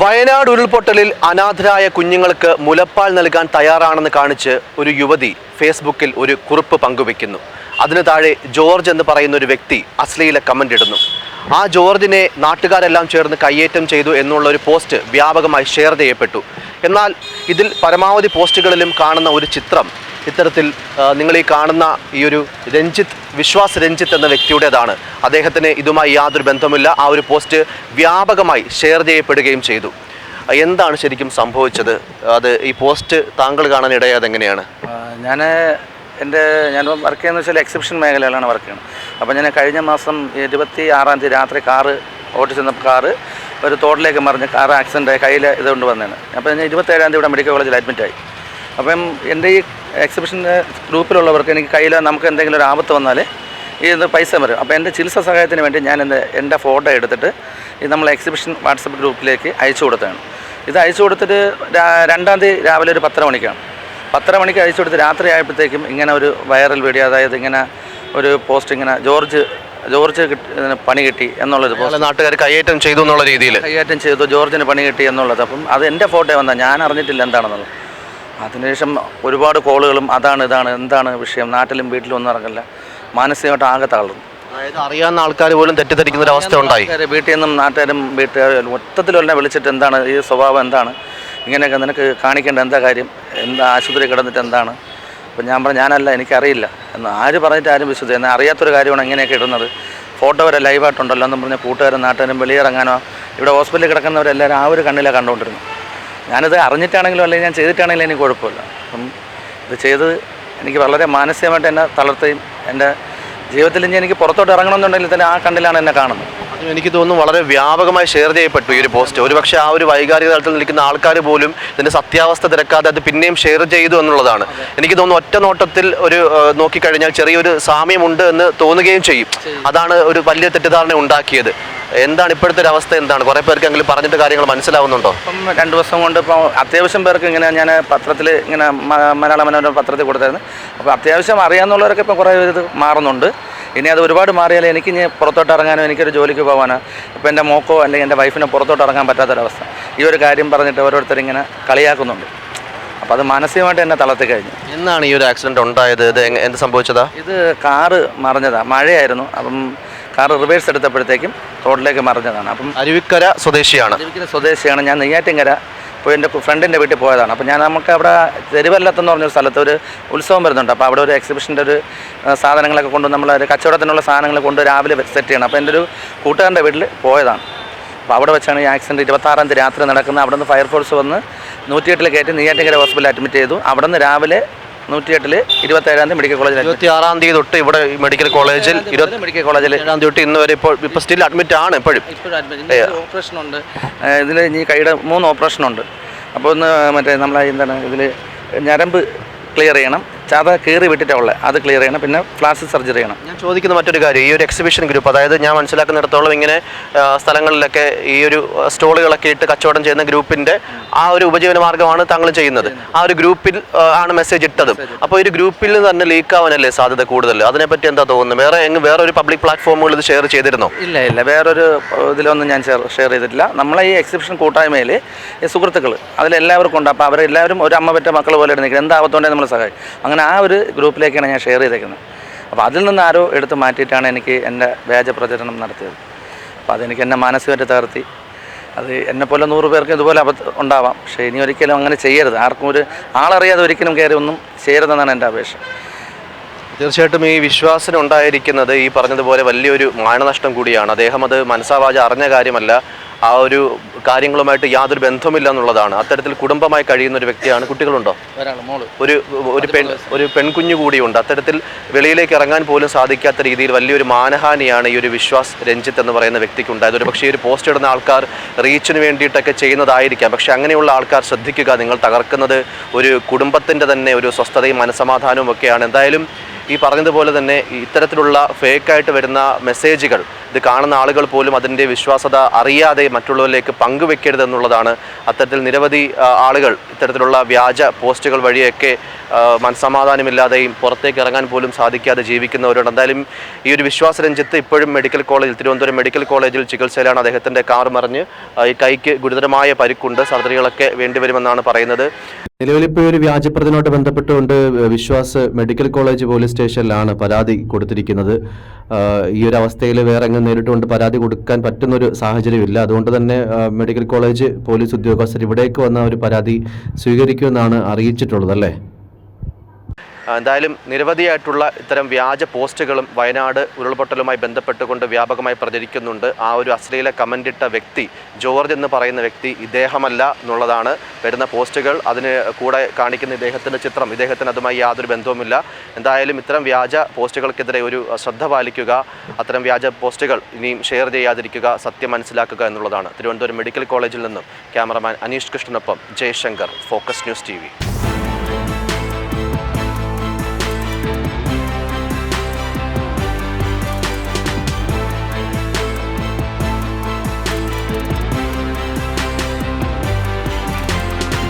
വയനാട് ഉരുൾപൊട്ടലിൽ അനാഥരായ കുഞ്ഞുങ്ങൾക്ക് മുലപ്പാൽ നൽകാൻ തയ്യാറാണെന്ന് കാണിച്ച് ഒരു യുവതി ഫേസ്ബുക്കിൽ ഒരു കുറിപ്പ് പങ്കുവെക്കുന്നു അതിന് താഴെ ജോർജ് എന്ന് പറയുന്ന ഒരു വ്യക്തി അശ്ലീല കമന്റ് ഇടുന്നു. ആ ജോർജിനെ നാട്ടുകാരെല്ലാം ചേർന്ന് കയ്യേറ്റം ചെയ്തു എന്നുള്ള ഒരു പോസ്റ്റ് വ്യാപകമായി ഷെയർ ചെയ്യപ്പെട്ടു. എന്നാൽ ഇതിൽ പരമാവധി പോസ്റ്റുകളിലും കാണുന്ന ഒരു ചിത്രം ഇത്തരത്തിൽ നിങ്ങൾ ഈ കാണുന്ന ഈ ഒരു രഞ്ജിത്ത് വിശ്വാസ് രഞ്ജിത്ത് എന്ന വ്യക്തിയുടേതാണ്. അദ്ദേഹത്തിന് ഇതുമായി യാതൊരു ബന്ധമില്ല ആ ഒരു പോസ്റ്റ് വ്യാപകമായി ഷെയർ ചെയ്യപ്പെടുകയും ചെയ്തു. എന്താണ് ശരിക്കും സംഭവിച്ചത്? അത് ഈ പോസ്റ്റ് താങ്കൾ കാണാൻ ഇടയായത് എങ്ങനെയാണ്? ഞാൻ എന്റെ ഞാൻ വർക്ക് ചെയ്യുന്നത് വെച്ചാൽ എക്സിബിഷൻ മേഖലയിലാണ് വർക്ക് ചെയ്യുന്നത്. അപ്പോൾ ഞാൻ കഴിഞ്ഞ മാസം ഇരുപത്തി ആറാം തീയതി രാത്രി കാറ് ഓടിച്ചെന്ന കാറ് ഒരു തോട്ടിലേക്ക് മറിഞ്ഞ് കാർ ആക്സിഡന്റ് ആയി കയ്യിൽ ഇതുകൊണ്ട് വന്നതാണ് അപ്പോൾ ഞാൻ ഇരുപത്തേഴാം തീയതി ഇവിടെ മെഡിക്കൽ കോളേജിൽ അഡ്മിറ്റായി അപ്പം എന്റെ ഈ എക്സിബിഷൻ ഗ്രൂപ്പിലുള്ളവർക്ക് എനിക്ക് കയ്യിൽ നമുക്ക് എന്തെങ്കിലും ഒരു ആപത്ത് വന്നാൽ ഈ ഇത് പൈസ വരും. അപ്പോൾ എന്റെ ചികിത്സാ സഹായത്തിന് വേണ്ടി ഞാൻ എന്റെ എന്റെ ഫോട്ടോ എടുത്തിട്ട് ഇത് നമ്മൾ എക്സിബിഷൻ വാട്സപ്പ് ഗ്രൂപ്പിലേക്ക് അയച്ചു കൊടുത്തതാണ്. ഇത് അയച്ചു കൊടുത്തിട്ട് രണ്ടാം തീയതി രാവിലെ ഒരു പത്തര മണിക്കാണ്. പത്തര മണിക്ക് അയച്ചു കൊടുത്ത് രാത്രി ആയപ്പോഴത്തേക്കും ഇങ്ങനെ ഒരു വൈറൽ വീഡിയോ അതായത് ഇങ്ങനെ ഒരു പോസ്റ്റ് ഇങ്ങനെ ജോർജ് ജോർജ് പണി കിട്ടി എന്നുള്ളത് നാട്ടുകാർ കയ്യേറ്റം ചെയ്തു എന്നുള്ള രീതിയിൽ കൈയേറ്റം ചെയ്തു ജോർജിന് പണി കിട്ടി എന്നുള്ളത്. അപ്പം അത് എന്റെ ഫോട്ടോ വന്നാൽ ഞാൻ അറിഞ്ഞിട്ടില്ല എന്താണെന്നുള്ളത്. അതിനുശേഷം ഒരുപാട് കോളുകളും അതാണ് ഇതാണ് എന്താണ് വിഷയം? നാട്ടിലും വീട്ടിലും ഒന്നും ഇറങ്ങില്ല മാനസികമായിട്ട് ആകെ തളർന്നു. അതായത് അറിയാവുന്ന ആൾക്കാർ പോലും തെറ്റിദ്ധരിക്കുന്ന ഒരു അവസ്ഥ ഉണ്ടായി. വീട്ടിൽ നിന്നും നാട്ടുകാരും വീട്ടുകാരും മൊത്തത്തിലെല്ലാം വിളിച്ചിട്ട് എന്താണ് ഈ സ്വഭാവം എന്താണ്? ഇങ്ങനെയൊക്കെ നിനക്ക് കാണിക്കേണ്ട എന്താ കാര്യം? എന്താ ആശുപത്രി കിടന്നിട്ട് എന്താണ്? അപ്പം ഞാൻ പറഞ്ഞു ഞാനല്ല എനിക്കറിയില്ല. എന്ന് ആര് പറഞ്ഞിട്ട് ആരും വിശ്വസിച്ചു എന്നാൽ അറിയാത്തൊരു കാര്യമാണ് ഇങ്ങനെയൊക്കെ ഇടുന്നത്. ഫോട്ടോ വരെ ലൈവായിട്ടുണ്ടല്ലോ എന്ന് പറഞ്ഞാൽ കൂട്ടുകാരും നാട്ടുകാരും വെളിയിറങ്ങാനോ ഇവിടെ ഹോസ്പിറ്റലിൽ കിടക്കുന്നവരെല്ലാവരും ആ ഒരു കണ്ണിലാണ് കണ്ടുകൊണ്ടിരുന്നു ഞാനിത് അറിഞ്ഞിട്ടാണെങ്കിലും അല്ലെങ്കിൽ ഞാൻ ചെയ്തിട്ടാണെങ്കിലും എനിക്ക് കുഴപ്പമില്ല. അപ്പം ഇത് ചെയ്തത് എനിക്ക് വളരെ മാനസികമായിട്ട് എന്നെ തളർത്തുകയും എന്റെ ജീവിതത്തിൽ ഇനി എനിക്ക് പുറത്തോട്ട് ഇറങ്ങണമെന്നുണ്ടെങ്കിൽ തന്നെ ആ കണ്ണിലാണ് എന്നെ കാണുന്നത്. എനിക്ക് തോന്നുന്നു വളരെ വ്യാപകമായി ഷെയർ ചെയ്യപ്പെട്ടു ഈ ഒരു പോസ്റ്റ് ഒരുപക്ഷെ ആ ഒരു വൈകാരിക തലത്തിൽ നിൽക്കുന്ന ആൾക്കാർ പോലും ഇതിന്റെ സത്യാവസ്ഥ തിരക്കാതെ അത് പിന്നെയും ഷെയർ ചെയ്തു എന്നുള്ളതാണ്. എനിക്ക് തോന്നുന്നു ഒറ്റ നോട്ടത്തിൽ ഒരു നോക്കിക്കഴിഞ്ഞാൽ ചെറിയൊരു സാമ്യമുണ്ട് എന്ന് തോന്നുകയും ചെയ്യും. അതാണ് ഒരു വലിയ തെറ്റിദ്ധാരണ ഉണ്ടാക്കിയത്. എന്താണ് ഇപ്പോഴത്തെ ഒരു അവസ്ഥ എന്താണ്? കുറെ പേർക്കെങ്കിലും പറഞ്ഞിട്ട് കാര്യങ്ങൾ മനസ്സിലാവുന്നുണ്ടോ? ഇപ്പം രണ്ട് ദിവസം കൊണ്ട് ഇപ്പോൾ അത്യാവശ്യം പേർക്ക് ഇങ്ങനെ ഞാൻ പത്രത്തിൽ ഇങ്ങനെ മലയാള മനോരമ പത്രത്തിൽ കൊടുത്തായിരുന്നു. അപ്പോൾ അത്യാവശ്യം അറിയാമെന്നുള്ളവരൊക്കെ ഇപ്പം കുറേ ഇത് മാറുന്നുണ്ട്. ഇനി അത് ഒരുപാട് മാറിയാൽ എനിക്ക് ഇനി പുറത്തോട്ട് ഇറങ്ങാനോ എനിക്കൊരു ജോലിക്ക് പോകാനോ ഇപ്പോൾ എന്റെ മോക്കോ അല്ലെങ്കിൽ എന്റെ വൈഫിനോ പുറത്തോട്ട് ഇറങ്ങാൻ പറ്റാത്തൊരവസ്ഥ. ഈ ഒരു കാര്യം പറഞ്ഞിട്ട് ഓരോരുത്തർ ഇങ്ങനെ കളിയാക്കുന്നുണ്ട്. അപ്പോൾ അത് മാനസികമായിട്ട് എന്നെ തളർത്തി കഴിഞ്ഞു എന്നാണ് ഈ ഒരു ആക്സിഡന്റ് ഉണ്ടായത്? ഇത് എന്ത് സംഭവിച്ചതാ? ഇത് കാറ് മറിഞ്ഞതാണ് മഴയായിരുന്നു. അപ്പം കാർ റിവേഴ്സ് എടുത്തപ്പോഴത്തേക്കും റോഡിലേക്ക് മറിഞ്ഞതാണ്. അപ്പം അരുവിക്കര സ്വദേശിയാണ്. അരുവിക്കര സ്വദേശിയാണ്. ഞാൻ നെയ്യാറ്റിങ്കര ഇപ്പോൾ എന്റെ ഫ്രണ്ടിന്റെ വീട്ടിൽ പോയതാണ്. അപ്പോൾ ഞാൻ നമുക്ക് അവിടെ തെരുവല്ലത്തെന്ന് പറഞ്ഞൊരു സ്ഥലത്ത് ഒരു ഉത്സവം വരുന്നുണ്ട്. അപ്പോൾ അവിടെ ഒരു എക്സിബിഷന്റെ ഒരു സാധനങ്ങളൊക്കെ കൊണ്ട് നമ്മൾ ഒരു കച്ചവടത്തിനുള്ള സാധനങ്ങൾ കൊണ്ട് രാവിലെ സെറ്റ് ചെയ്യണം. അപ്പോൾ എന്റെ ഒരു കൂട്ടുകാരന്റെ വീട്ടിൽ പോയതാണ്. അപ്പോൾ അവിടെ വെച്ചാണ് ഈ ആക്സിഡന്റ് ഇരുപത്താറാം തീയതി രാത്രി നടക്കുന്നത്. അവിടെ നിന്ന് ഫയർഫോഴ്സ് വന്ന് നൂറ്റിയെട്ടിൽ കയറ്റി നെയ്യാറ്റിങ്കര ഹോസ്പിറ്റലിൽ അഡ്മിറ്റ് ചെയ്തു. അവിടെ നിന്ന് രാവിലെ നൂറ്റിയെട്ടിൽ ഇരുപത്തേഴാം തീയതി മെഡിക്കൽ കോളേജിൽ ഇരുപത്തി ആറാം തീയതി തൊട്ട് ഇവിടെ മെഡിക്കൽ കോളേജിൽ ഇരുപത്തി മെഡിക്കൽ കോളേജിൽ ഏഴാം തീയതി തൊട്ട് ഇന്ന് വരെ ഇപ്പോൾ ഇപ്പോൾ സ്റ്റിൽ അഡ്മിറ്റ് ആണ് ഇപ്പോഴും. ഓപ്പറേഷൻ ഉണ്ട്. ഇതിൽ ഇനി കൈയുടെ മൂന്ന് ഓപ്പറേഷൻ ഉണ്ട്. അപ്പോൾ ഒന്ന് മറ്റേ നമ്മളെ എന്താണ് ഇതിൽ ഞരമ്പ് ക്ലിയർ ചെയ്യണം. ചത കീറി വിട്ടിട്ടുള്ളത് അത് ക്ലിയർ ചെയ്യണം. പിന്നെ പ്ലാസ്റ്റിക് സർജറി ചെയ്യണം. ഞാൻ ചോദിക്കുന്ന മറ്റൊരു കാര്യം ഈ ഒരു എക്സിബിഷൻ ഗ്രൂപ്പ് അതായത് ഞാൻ മനസ്സിലാക്കുന്നിടത്തോളം ഇങ്ങനെ സ്ഥലങ്ങളിലൊക്കെ ഈ ഒരു സ്റ്റോളുകളൊക്കെ ഇട്ട് കച്ചവടം ചെയ്യുന്ന ഗ്രൂപ്പിന്റെ ആ ഒരു ഉപജീവന മാർഗമാണ് താങ്കൾ ചെയ്യുന്നത്. ആ ഒരു ഗ്രൂപ്പിൽ ആണ് മെസ്സേജ് ഇട്ടതും. അപ്പോൾ ഒരു ഗ്രൂപ്പിൽ തന്നെ ലീക്ക് ആവാനല്ലേ സാധ്യത കൂടുതൽ? അതിനെപ്പറ്റി എന്താ തോന്നുന്നത്? വേറെ എങ്ങ് വേറെ ഒരു പബ്ലിക് പ്ലാറ്റ്ഫോമുകൾ ഇത് ഷെയർ ചെയ്തിരുന്നോ? ഇല്ല ഇല്ല. വേറൊരു ഇതിലൊന്നും ഞാൻ ഷെയർ ചെയ്തിട്ടില്ല. നമ്മളെ ഈ എക്സിബിഷൻ കൂട്ടായ്മയിൽ സുഹൃത്തുക്കൾ അതിലെല്ലാവർക്കും ഉണ്ട്. അപ്പോൾ അവരെല്ലാവരും ഒരു അമ്മ പറ്റ മക്കൾ പോലെ നിൽക്കുന്നത് എന്താവത്തോണ്ടേ നമ്മൾ സഹായിക്കും. അങ്ങനെ ആ ഒരു ഗ്രൂപ്പിലേക്കാണ് ഞാൻ ഷെയർ ചെയ്തേക്കുന്നത്. അപ്പോൾ അതിൽ നിന്ന് ആരോ എടുത്ത് മാറ്റിയിട്ടാണ് എനിക്ക് എന്റെ വ്യാജ പ്രചരണം നടത്തിയത്. അപ്പോൾ അതെനിക്ക് എന്നെ മാനസികമായിട്ട് തകർത്തി. അത് എന്നെപ്പോലെ പോലെ നൂറ് പേർക്ക് ഇതുപോലെ അബദ്ധം ഉണ്ടാവാം. പക്ഷേ ഇനി ഒരിക്കലും അങ്ങനെ ചെയ്യരുത്. ആർക്കും ഒരു ആളറിയാതെ ഒരിക്കലും കയറി ഒന്നും ചെയ്യരുതെന്നാണ് എന്റെ അപേക്ഷ. തീർച്ചയായിട്ടും ഈ വിശ്വാസന ഉണ്ടായിരിക്കുന്നത് ഈ പറഞ്ഞതുപോലെ വലിയൊരു മാനനഷ്ടം കൂടിയാണ്. അദ്ദേഹം അത് മനസ്സാവാജ അറിഞ്ഞ കാര്യമല്ല. ആ ഒരു കാര്യങ്ങളുമായിട്ട് യാതൊരു ബന്ധമില്ല എന്നുള്ളതാണ് അത്തരത്തിൽ കുടുംബമായി കഴിയുന്ന ഒരു വ്യക്തിയാണ് കുട്ടികളുണ്ടോ? ഒരു ഒരു പെൺ ഒരു പെൺകുഞ്ഞു കൂടിയുണ്ട്. അത്തരത്തിൽ വെളിയിലേക്ക് ഇറങ്ങാൻ പോലും സാധിക്കാത്ത രീതിയിൽ വലിയൊരു മാനഹാനിയാണ് ഈ ഒരു വിശ്വാസ് രഞ്ജിത്ത് എന്ന് പറയുന്ന വ്യക്തിക്ക് ഉണ്ടായത് ഒരു പക്ഷേ ഒരു പോസ്റ്റ് ഇടുന്ന ആൾക്കാർ റീച്ചിന് വേണ്ടിയിട്ടൊക്കെ ചെയ്യുന്നതായിരിക്കാം. പക്ഷേ അങ്ങനെയുള്ള ആൾക്കാർ ശ്രദ്ധിക്കുക നിങ്ങൾ തകർക്കുന്നത് ഒരു കുടുംബത്തിന്റെ തന്നെ ഒരു സ്വസ്ഥതയും മനസമാധാനവും ഒക്കെയാണ്. എന്തായാലും ഈ പറഞ്ഞതുപോലെ തന്നെ ഇത്തരത്തിലുള്ള ഫേക്കായിട്ട് വരുന്ന മെസ്സേജുകൾ ഇത് കാണുന്ന ആളുകൾ പോലും അതിന്റെ വിശ്വാസത അറിയാതെ മറ്റുള്ളവരിലേക്ക് പങ്കുവെക്കരുത് എന്നുള്ളതാണ് അത്തരത്തിൽ നിരവധി ആളുകൾ ഇത്തരത്തിലുള്ള വ്യാജ പോസ്റ്റുകൾ വഴിയൊക്കെ മനസമാധാനമില്ലാതെയും പുറത്തേക്ക് ഇറങ്ങാൻ പോലും സാധിക്കാതെ ജീവിക്കുന്നവരുണ്ട്. എന്തായാലും ഈ ഒരു വിശ്വാസരഞ്ജിത്ത് ഇപ്പോഴും മെഡിക്കൽ കോളേജിൽ തിരുവനന്തപുരം മെഡിക്കൽ കോളേജിൽ ചികിത്സയിലാണ് അദ്ദേഹത്തിന്റെ കാർ മറിഞ്ഞ് ഈ കൈക്ക് ഗുരുതരമായ പരിക്കുണ്ട്. സർജറികളൊക്കെ വേണ്ടിവരുമെന്നാണ് പറയുന്നത്. നിലവിലിപ്പോൾ ഒരു വ്യാജപ്രതിനോട് ബന്ധപ്പെട്ടുകൊണ്ട് വിശ്വാസ് മെഡിക്കൽ കോളേജ് പോലീസ് സ്റ്റേഷനിലാണ് പരാതി കൊടുത്തിരിക്കുന്നത്. ഈ ഒരു അവസ്ഥയിൽ വേറെ എങ്ങും നേരിട്ടുകൊണ്ട് പരാതി കൊടുക്കാൻ പറ്റുന്നൊരു സാഹചര്യമില്ല. അതുകൊണ്ട് തന്നെ മെഡിക്കൽ കോളേജ് പോലീസ് ഉദ്യോഗസ്ഥർ ഇവിടേക്ക് വന്ന ഒരു പരാതി സ്വീകരിക്കുമെന്നാണ് അറിയിച്ചിട്ടുള്ളത് അല്ലേ? എന്തായാലും നിരവധിയായിട്ടുള്ള ഇത്തരം വ്യാജ പോസ്റ്റുകളും വയനാട് ഉരുൾപൊട്ടലുമായി ബന്ധപ്പെട്ടുകൊണ്ട് വ്യാപകമായി പ്രചരിക്കുന്നുണ്ട്. ആ ഒരു അശ്ലീല കമന്റ് ഇട്ട വ്യക്തി ജോർജ് എന്ന് പറയുന്ന വ്യക്തി ഇദ്ദേഹമല്ല എന്നുള്ളതാണ് വരുന്ന പോസ്റ്റുകൾ. അതിന് കൂടെ കാണിക്കുന്ന ഇദ്ദേഹത്തിന്റെ ചിത്രം ഇദ്ദേഹത്തിന് അതുമായി യാതൊരു ബന്ധവുമില്ല. എന്തായാലും ഇത്തരം വ്യാജ പോസ്റ്റുകൾക്കെതിരെ ഒരു ശ്രദ്ധ പാലിക്കുക അത്തരം വ്യാജ പോസ്റ്റുകൾ ഇനിയും ഷെയർ ചെയ്യാതിരിക്കുക സത്യം മനസ്സിലാക്കുക എന്നുള്ളതാണ്. തിരുവനന്തപുരം മെഡിക്കൽ കോളേജിൽ നിന്നും ക്യാമറമാൻ അനീഷ് കൃഷ്ണനൊപ്പം ജയശങ്കർ ഫോക്കസ് ന്യൂസ് ടി